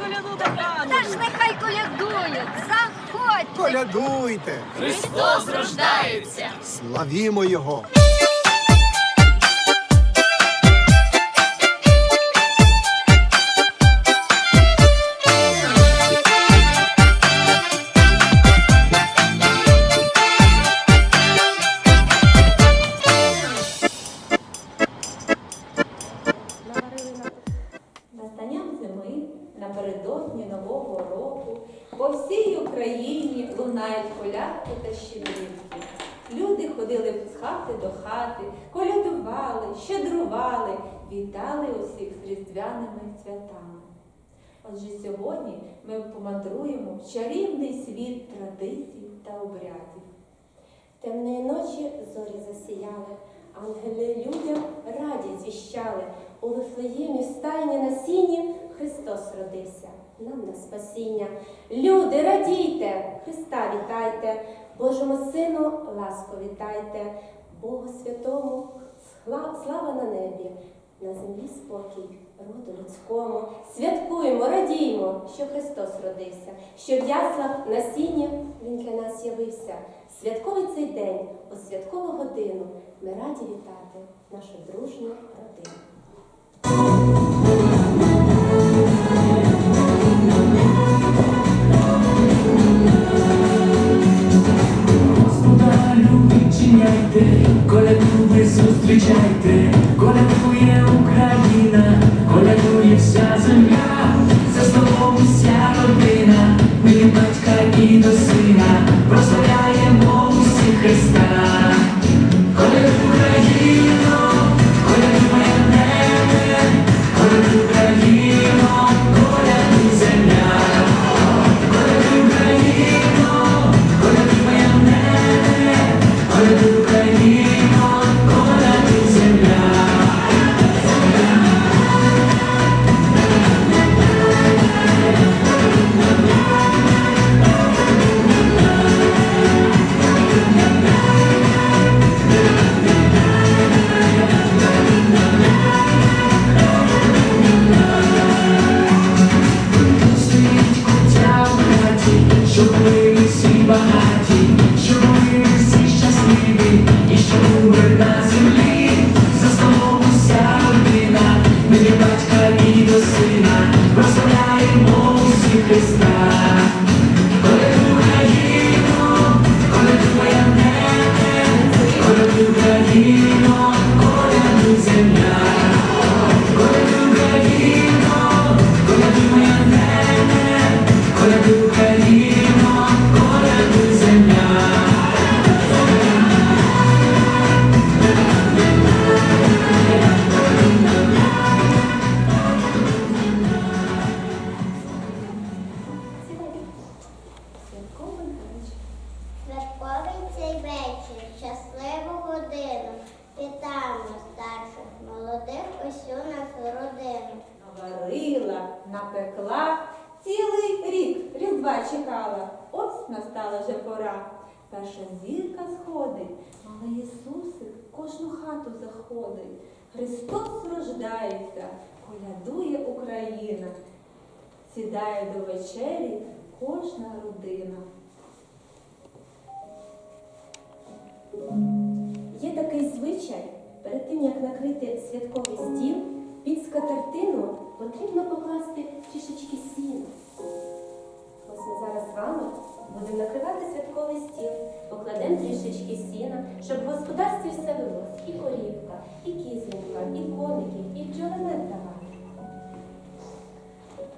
коляду до. Та ж нехай колядують, заходьте. Колядуйте, Христос рождається. славімо Його. По всій Україні лунають колядки та щедрівки. Люди ходили з хати до хати, колядували, щедрували, вітали усіх з різдвяними святами. Отже, сьогодні ми помандруємо в чарівний світ традицій та обрядів. Темної ночі зорі засіяли, ангели людям радість звіщали. У Вифлеємі стайні на сіні Христос родився, нам на спасіння. Люди, радійте, Христа вітайте, Божому Сину ласку вітайте, Богу святому слава на небі, на землі спокій, роду людському. Святкуємо, радіймо, що Христос родився, що в яслах на Він для нас явився. Святковий цей день, у святкову годину ми раді вітати нашу дружню родину. Чиняйте, колядує, зустрічайте, Христос колядує Україна. Сідає до вечері кожна родина. Є такий звичай, перед тим як накрити святковий стіл, під скатертину потрібно покласти трішечки сіна. Ось ми зараз з вами будемо накривати святковий стіл, покладемо трішечки сіна, щоб в господарстві все велось і корівка, і кислинка, і коники, і давати.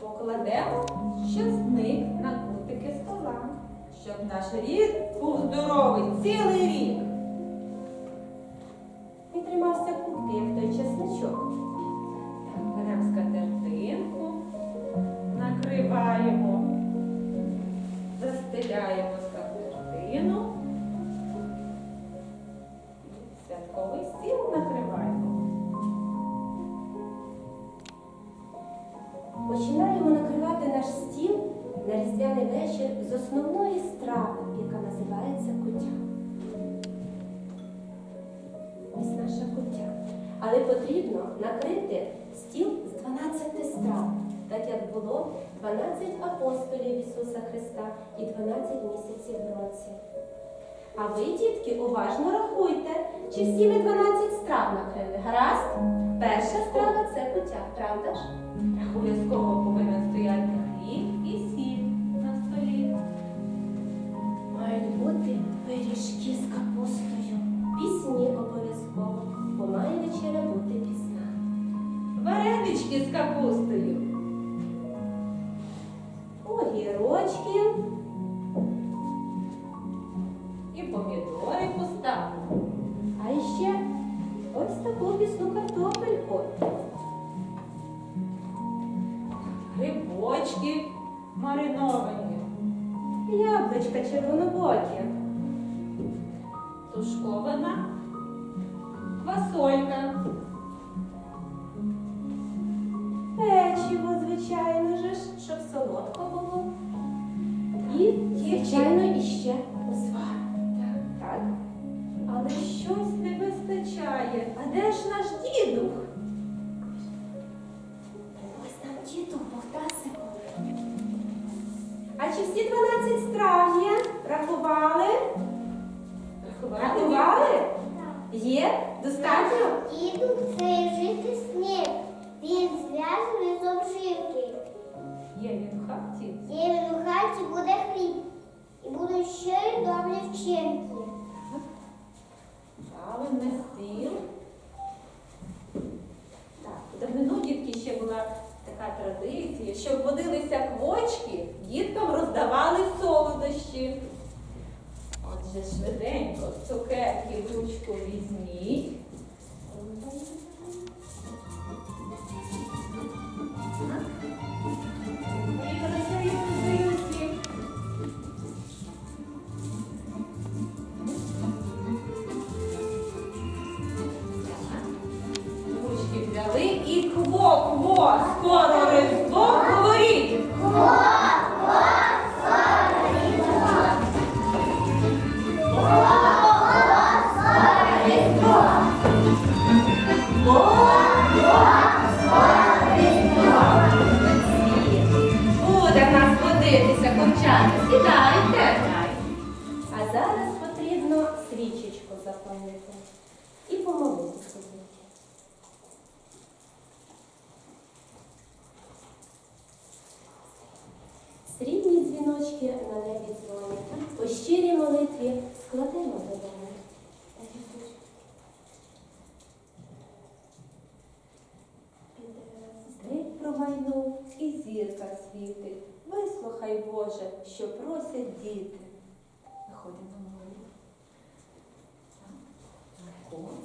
Покладемо щасник на кутики стола, щоб наш рід був здоровий цілий рік. І тримався кутки в той чесничок. Накрити стіл з 12 страв. так як було 12 апостолів Ісуса Христа і 12 місяців в році. А ви, дітки, уважно рахуйте, чи всі ми 12 страв накрили. Гаразд? Перша страва це кутя, правда ж? Обов'язково повинен стояти Варенички з капустою. Огірочки, І помідори поставимо. а ще ось таку пісну картопельку. Грибочки мариновані. Яблучка червонобокі. Тушкована квасолька. Є? Достатньо? Діду це жити сніг. Він зв'язаний з обживки. Є він у хаті. Є він у хаті буде хліб. І будуть щирі добрі вчинки. Правильний стіл. Отже, швиденько цукерки в ручку візьміть. запалити і помолитися. діти. Срібні дзвіночки на небі дзвонять. У щирій молитві складемо додому. День промайнув і зірка світить. Вислухай, Боже, що просять діти. Виходимо на молитву. Так, легко.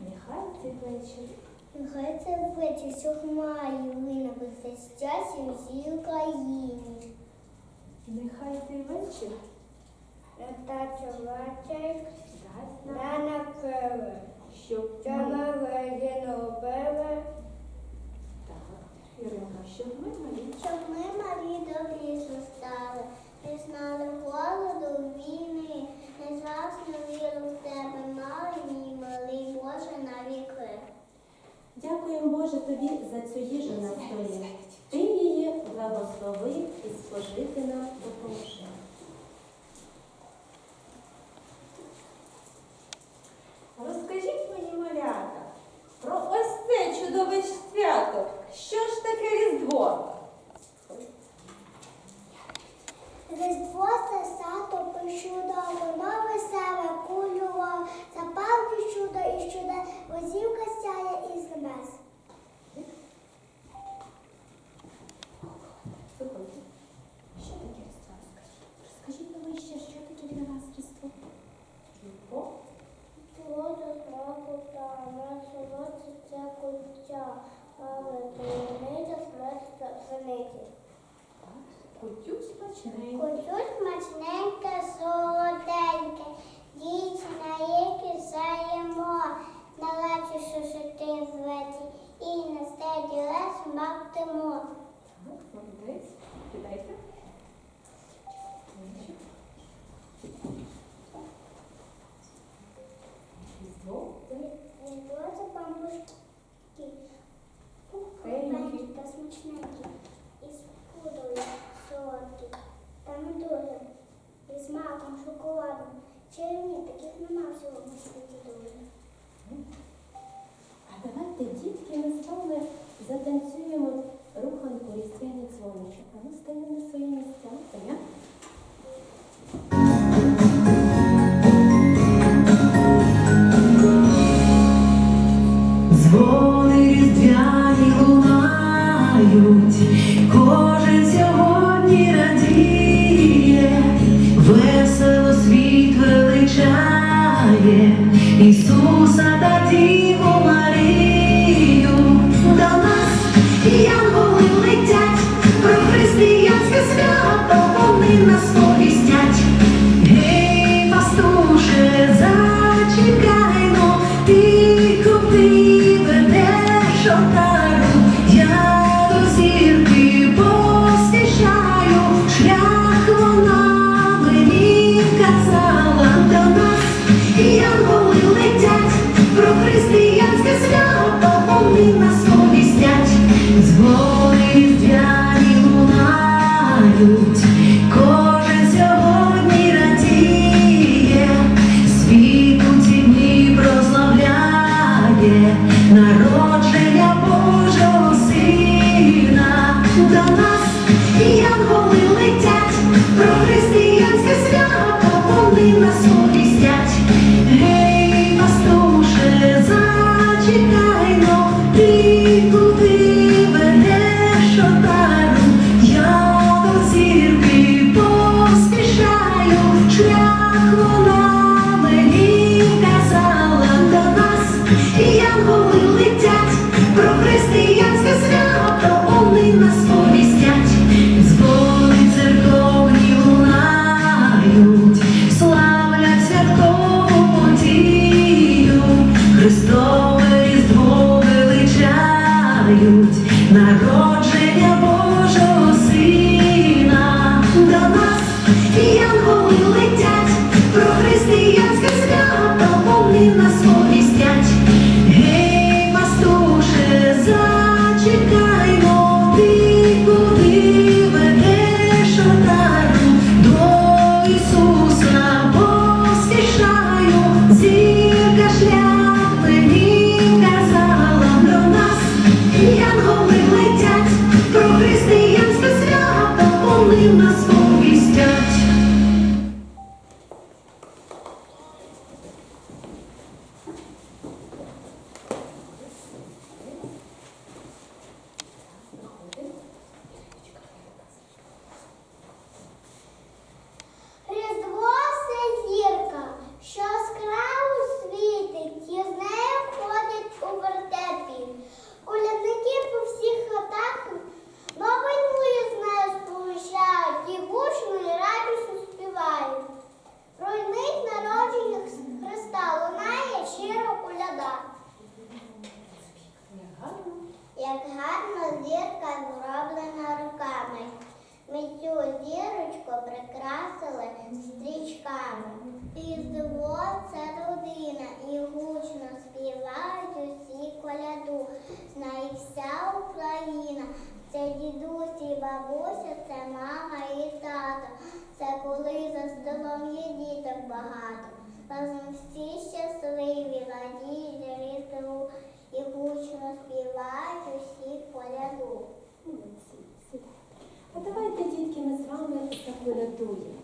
Нехай цей вечір. Нехай це вечір, що хмарі винабився щастя всій Україні. Нехай цей вечір Натача вечір, рана криви, щоб що ми, вийдемо робили, так, Іринка, щоб ми малі. Щоб ми малі добрі зростали, не знали голоду, війни, не згасну віру в тебе, малий мій малий Боже на віки. Дякуємо Боже тобі за цю їжу на столі. Ти її благослови і спожити нам допоможи. мами таємниця, смерть зениці. Котюк смачненьке. Котюк смачненьке, солоденьке, дійці на які заємо, налачу шити в воді і на стеді лес мактимо. Так, Пельники та смачненькі, із пудою солодкі, та медуги, із маком, шоколадом. Чайні таких нема всього на світі дуже. А давайте, дітки, ми з вами затанцюємо руханку різдвяне дзвоничок. А ну стаємо на свої місця. понятно? Звон. my soul. плачу всі поряду. А давайте, дітки, ми з вами заколядуємо.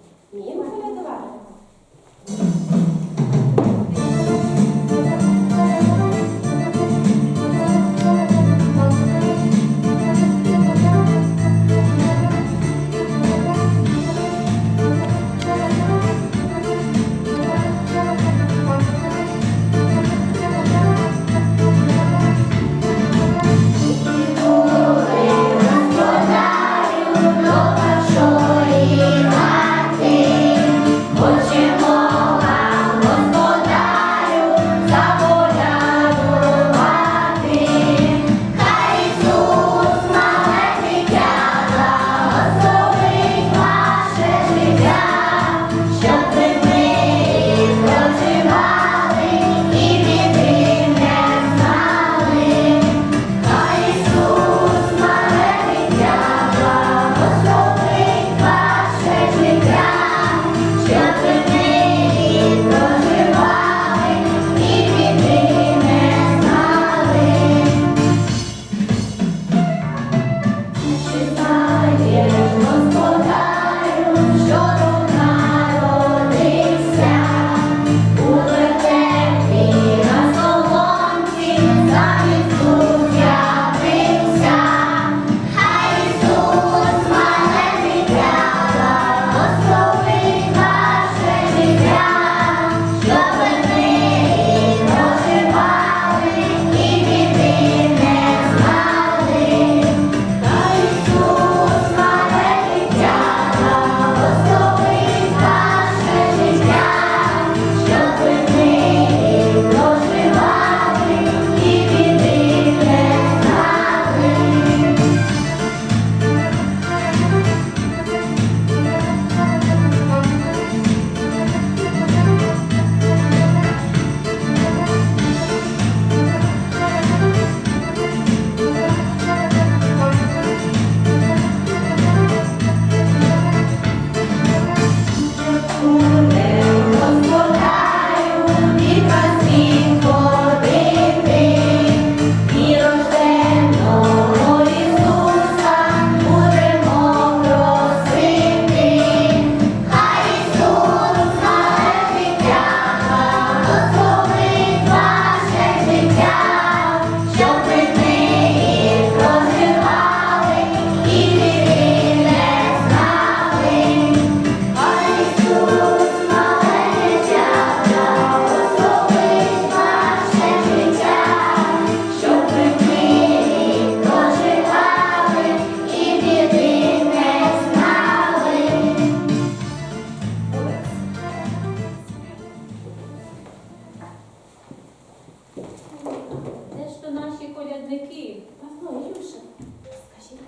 ваші колядники. Павло, Юша, скажіть,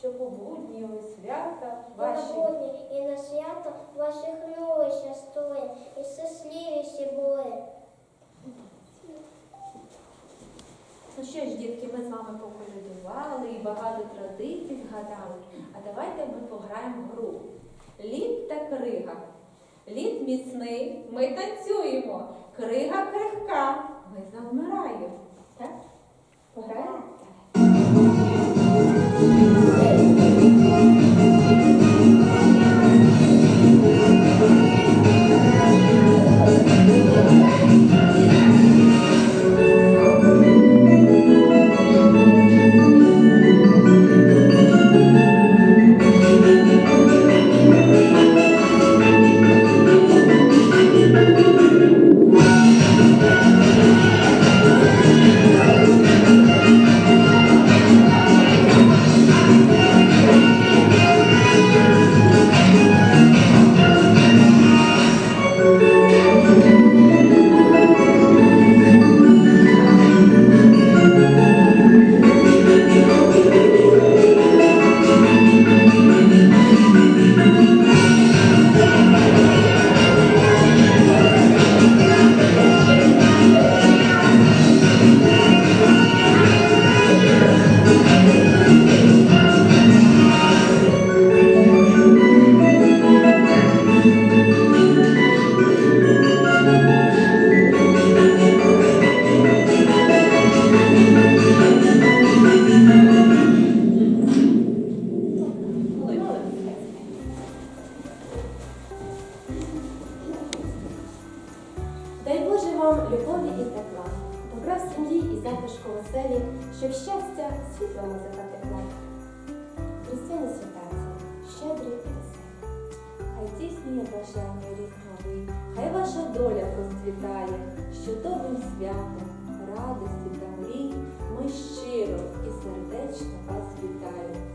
щоб у будні у свята ваші Ваші і на свято ваших новища столи, і щасливіші були. Ну що ж, дітки, ми з вами поколядували і багато традицій згадали. А давайте ми пограємо в гру. Лід та крига. Лід міцний, ми танцюємо. Крига крихка, ми завмираємо. Так? Пограємо? вам любові і тепла, добра в сім'ї і затишку веселі, щоб щастя світлому затекла. Християни святаці, щедрі і веселі. Хай тісніє бажання різнові, хай ваша доля процвітає, що добрим святом, радості та мрій ми щиро і сердечно вас вітаємо.